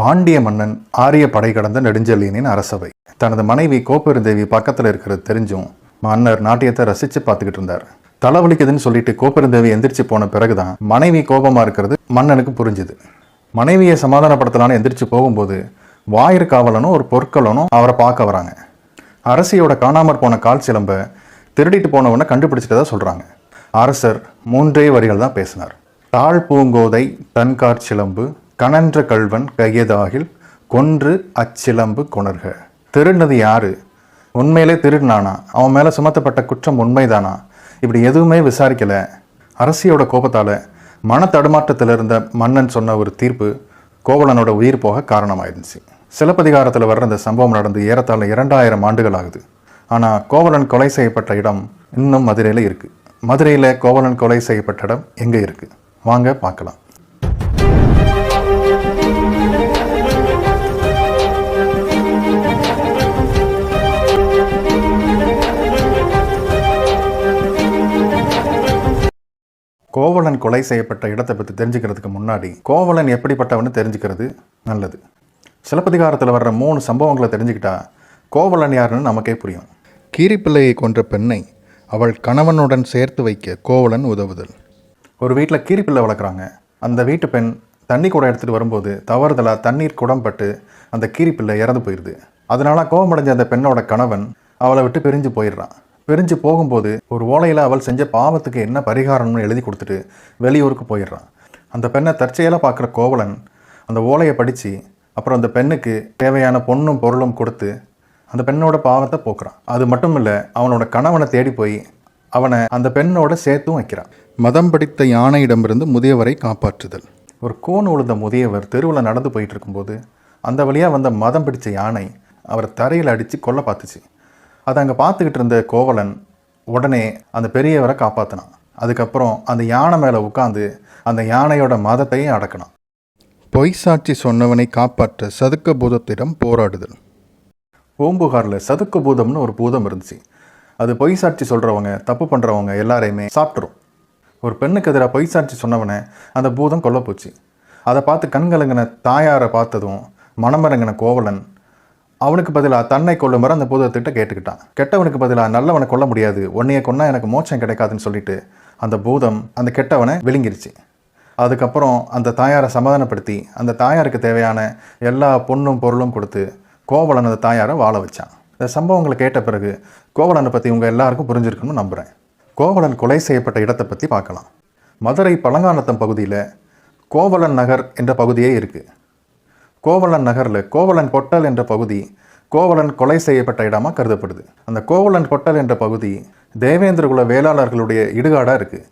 பாண்டிய மன்னன் ஆரிய படை கடந்த நெடுஞ்செழியனின் அரசவை. தனது மனைவி கோப்பெருந்தேவி பக்கத்தில் இருக்கிறது தெரிஞ்சும் மன்னர் நாட்டியத்தை ரசித்து பார்த்துக்கிட்டு இருந்தார். தலைவலிக்குதுன்னு சொல்லிட்டு கோப்பெருந்தேவி எந்திரிச்சு போன பிறகுதான் மனைவி கோபமாக இருக்கிறது மன்னனுக்கு புரிஞ்சுது. மனைவியை சமாதானப்படுத்தலான்னு எந்திரிச்சு போகும்போது வாயிற் காவலனும் ஒரு பொற்களனும் அவரை பார்க்க வராங்க. அரசியோட காணாமற் போன கால் சிலம்ப திருடிட்டு போனவனை கண்டுபிடிச்சிட்டதா சொல்றாங்க. அரசர் மூன்றே வரிகள் தான் பேசினார். தாழ் பூங்கோதை தன்கார் சிலம்பு கணன்ற கல்வன் கையதாகில் கொன்று அச்சிலம்பு கொணர்க. திருடினது யாரு? உண்மையிலே திருடினானா அவன் மேலே சுமத்தப்பட்ட குற்றம் உண்மைதானா? இப்படி எதுவுமே விசாரிக்கல. அரசியோட கோபத்தால் மன தடுமாற்றத்தில் இருந்த மன்னன் சொன்ன ஒரு தீர்ப்பு கோவலனோட உயிர் போக காரணமாயிருந்துச்சு. சிலப்பதிகாரத்தில் வர்ற இந்த சம்பவம் நடந்து ஏறத்தாழ இரண்டாயிரம் ஆண்டுகள் ஆகுது. ஆனால் கோவலன் கொலை செய்யப்பட்ட இடம் இன்னும் மதுரையில் இருக்குது மதுரையில் கோவலன் கொலை செய்யப்பட்ட இடம் எங்கே இருக்குது வாங்க பார்க்கலாம். கோவலன் கொலை செய்யப்பட்ட இடத்தை பற்றி தெரிஞ்சுக்கிறதுக்கு முன்னாடி கோவலன் எப்படிப்பட்டவன்னு தெரிஞ்சுக்கிறது நல்லது. சிலப்பதிகாரத்தில் வர்ற மூணு சம்பவங்களை தெரிஞ்சுக்கிட்டா கோவலன் யாருன்னு நமக்கே புரியும். கீரிப்பிள்ளையை கொன்ற பெண்ணை அவள் கணவனுடன் சேர்த்து வைக்க கோவலன் உதவுதல். ஒரு வீட்டில் கீரிப்பிள்ளை வளர்க்குறாங்க. அந்த வீட்டு பெண் தண்ணி கூட எடுத்துகிட்டு வரும்போது தவறுதலாக தண்ணீர் குடம்பட்டு அந்த கீரிப்பிள்ளை இறந்து போயிடுது அதனால கோவமடைஞ்ச அந்த பெண்ணோட கணவன் அவளை விட்டு பிரிஞ்சு போயிடுறான். பிரிஞ்சு போகும்போது ஒரு ஓலையில் அவள் செஞ்ச பாவத்துக்கு என்ன பரிகாரம்னு எழுதி கொடுத்துட்டு வெளியூருக்கு போயிடுறான். அந்த பெண்ணை தற்செயலாக பார்க்குற கோவலன் அந்த ஓலையை படித்து அப்புறம் அந்த பெண்ணுக்கு தேவையான பொண்ணும் பொருளும் கொடுத்து அந்த பெண்ணோட பாவத்தை போக்குறான். அது மட்டும் இல்லை அவனோட கணவனை தேடி போய் அவனை அந்த பெண்ணோட சேர்த்தும் வைக்கிறான். மதம் படித்த யானையிடமிருந்து முதியவரை காப்பாற்றுதல். ஒரு கோன் உழுந்த முதியவர் தெருவில் நடந்து போயிட்டு இருக்கும்போது அந்த வழியாக வந்த மதம் பிடிச்ச யானை அவரை தரையில் அடித்து கொல்ல பார்த்துச்சு. அதை அங்கே பார்த்துக்கிட்டு இருந்த கோவலன் உடனே அந்த பெரியவரை காப்பாற்றினான் அதுக்கப்புறம் அந்த யானை மேலே உட்காந்து அந்த யானையோட மதத்தையும் அடக்கினான். பொய் சாட்சி சொன்னவனை காப்பாற்ற சதுக்க பூதத்திடம் போராடுதல். பூம்புகாரில் சதுக்க பூதம்னு ஒரு பூதம் இருந்துச்சு. அது பொய் சாட்சி சொல்கிறவங்க தப்பு பண்ணுறவங்க எல்லாரையுமே சாப்பிட்ரும் ஒரு பெண்ணுக்கு எதிராக பொய் சாட்சி சொன்னவனை அந்த பூதம் கொல்ல போச்சு. அதை பார்த்து கண்கலங்கின தாயாரை பார்த்ததும் மனமரங்கின கோவலன் அவனுக்கு பதிலாக தன்னை கொள்ளுமாறு அந்த பூதத்திட்ட கேட்டுக்கிட்டான். கெட்டவனுக்கு பதிலாக நல்லவனை கொல்ல முடியாது. உன்னைய கொன்னா எனக்கு மோட்சம் கிடைக்காதுன்னு சொல்லிட்டு அந்த பூதம் அந்த கெட்டவனை விழுங்கிருச்சு. அதுக்கப்புறம் அந்த தாயாரை சமாதானப்படுத்தி அந்த தாயாருக்கு தேவையான எல்லா பொண்ணும் பொருளும் கொடுத்து கோவலன் அந்த தாயாரை வாழ வச்சான். இந்த சம்பவங்களை கேட்ட பிறகு கோவலனை பற்றி உங்கள் எல்லாருக்கும் புரிஞ்சிருக்குன்னு நம்புகிறேன் கோவலன் கொலை செய்யப்பட்ட இடத்தை பற்றி பார்க்கலாம். மதுரை பழங்கானத்தம் பகுதியில் கோவலன் நகர் என்ற பகுதியே இருக்குது கோவலன் நகரில் கோவலன் கொட்டல் என்ற பகுதி கோவலன் கொலை செய்யப்பட்ட இடமாக கருதப்படுது. அந்த கோவலன் கொட்டல் என்ற பகுதி தேவேந்திரகுல வேளாளர்களுடைய இடுகாடாக இருக்குது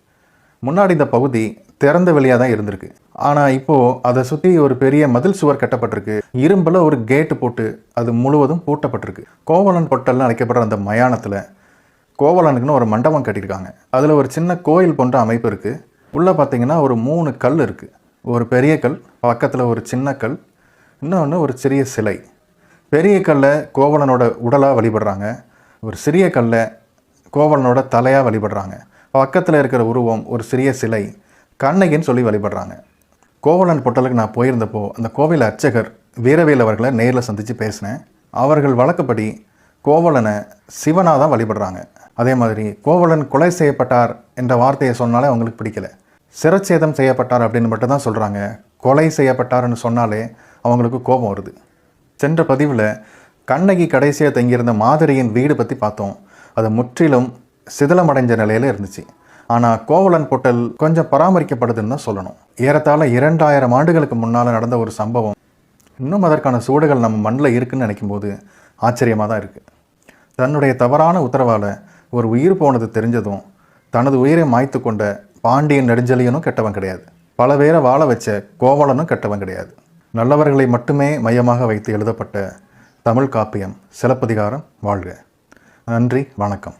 முன்னாடி இந்த பகுதி திறந்த வெளியாக தான் இருந்திருக்கு. ஆனால் இப்போது அதை சுற்றி ஒரு பெரிய மதில் சுவர் கட்டப்பட்டிருக்கு. இரும்பில் ஒரு கேட்டு போட்டு அது முழுவதும் பூட்டப்பட்டிருக்கு. கோவலன் பொட்டல்னு அழைக்கப்படுற அந்த மயானத்தில் கோவலனுக்குன்னு ஒரு மண்டபம் கட்டியிருக்காங்க. அதில் ஒரு சின்ன கோயில் போன்ற அமைப்பு இருக்குது உள்ளே பார்த்தீங்கன்னா ஒரு மூணு கல் இருக்குது ஒரு பெரிய கல் பக்கத்தில் ஒரு சின்ன கல் இன்னொன்று ஒரு சிறிய சிலை. பெரிய கல்லை கோவலனோட உடலாக வழிபடுறாங்க. ஒரு சிறிய கல்லை கோவலனோட தலையாக வழிபடுறாங்க. பக்கத்தில் இருக்கிற உருவம் ஒரு சிறிய சிலை. கண்ணகின்னு சொல்லி வழிபடுறாங்க. கோவலன் பொட்டலுக்கு நான் போயிருந்தப்போ அந்த கோவில் அர்ச்சகர் வீரவேல் அவர்களை நேரில் சந்தித்து பேசினேன். அவர்கள் வழக்கப்படி கோவலனை சிவனாக தான் வழிபடுறாங்க. அதே மாதிரி கோவலன் கொலை செய்யப்பட்டார் என்ற வார்த்தையை சொன்னாலே அவங்களுக்கு பிடிக்கல. சிரச்சேதம் செய்யப்பட்டார் அப்படின்னு மட்டும் தான் சொல்கிறாங்க கொலை செய்யப்பட்டார்னு சொன்னாலே அவங்களுக்கு கோபம் வருது. சென்ற பதிவில் கண்ணகி கடைசியாக தங்கியிருந்த மாதிரியின் வீடு பற்றி பார்த்தோம். அது முற்றிலும் சிதிலமடைஞ்ச நிலையில் இருந்துச்சு. ஆனால் கோவலன் பொட்டல் கொஞ்சம் பராமரிக்கப்படுதுன்னு தான் சொல்லணும். ஏறத்தாழ இரண்டாயிரம் ஆண்டுகளுக்கு முன்னால் நடந்த ஒரு சம்பவம் இன்னும் அதற்கான சூடுகள் நம்ம மண்ணில் இருக்குன்னு நினைக்கும்போது ஆச்சரியமாக தான் இருக்குது தன்னுடைய தவறான உத்தரவால் ஒரு உயிர் போனது தெரிஞ்சதும் தனது உயிரை மாய்த்து கொண்ட பாண்டியன் நெடுஞ்சலியனும் கெட்டவன் கிடையாது. பல பேரை வாழ வச்ச கோவலனும் கெட்டவன் கிடையாது. நல்லவர்களை மட்டுமே மையமாக வைத்து எழுதப்பட்ட தமிழ் காப்பியம் சிலப்பதிகாரம் வாழ்க. நன்றி வணக்கம்.